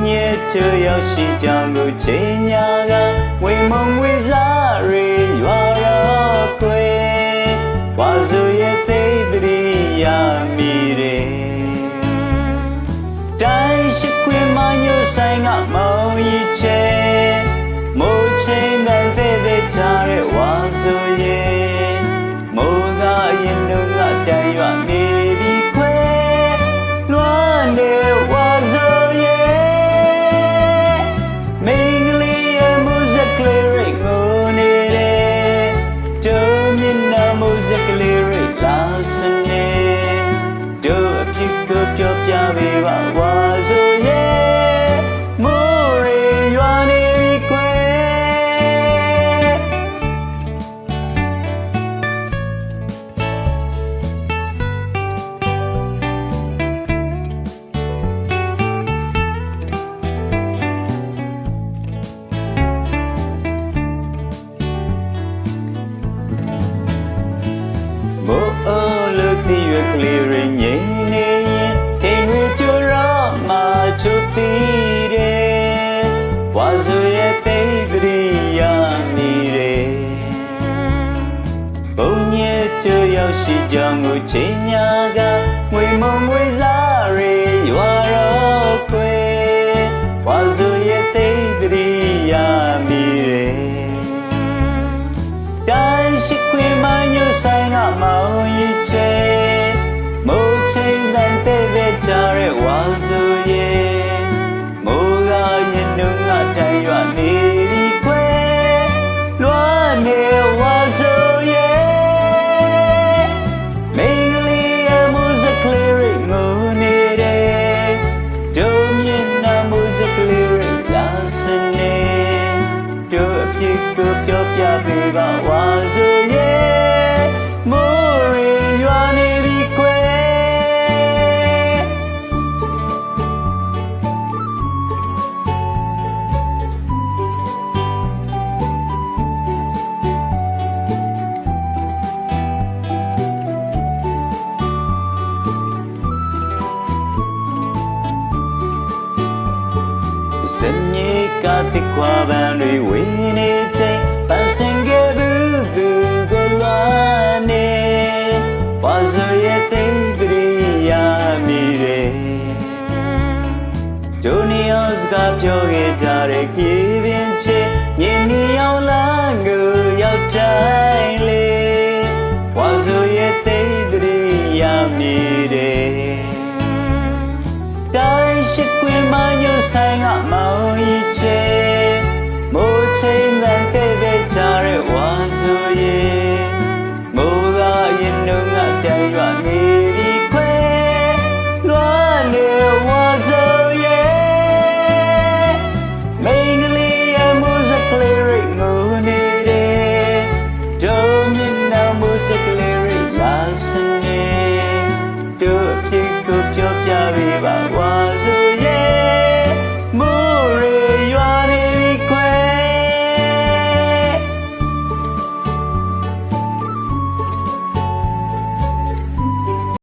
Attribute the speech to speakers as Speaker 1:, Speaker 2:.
Speaker 1: ဘုံညစ်ချရောက်ရှိကြောင်းကိုချိန်ညာကဝိမုံဝိစားရေရွာတော့ခွေဝါစုရဲ့သိတရိယာမိတယ်တိုင်းရှိခွေမညိုဆိုင်ကမောင်ရီချေမိုးချင်းတဲ့တဲ့တဲ့ချားရဲ့ 직급조차 위반과수에 물이 완이 위괴 Mỗi ơ lực thì việc lì rình nhé. ရောက်ရှိကြောင်းကိုချိန်ညာကငွေမုံငွေစားရေရွာတော့ခွေဝါဇူရဲ့တိတ်ပရိယာမိတယ်တိုင်းရှိခွေမညိုဆိုင်ကမောင်ရီချေမိုးချင်းတန်တဲ့တဲ့ချားရဲ့ဝါစု ပြောပြပေးပါဝါဆိုရဲ့မိုးရေရွာနေပြီကွယ် စမြေကတိကွာပန်တွေဝင်းနေချိ ဝါဇရဲ့တိတ်ပရိယာမိတယ်ဒိုနီယောစကပြောခဲ့ကြတဲ့ခေပင်ချေညင်နီအောင်လာကိုရောက်တိုင်းလေဝါဇရဲ့တိတ်ပရိယာမိတယ်တိုင်းရှိခွေမညိုဆိုင်ကမောင်ကြီးချေ finally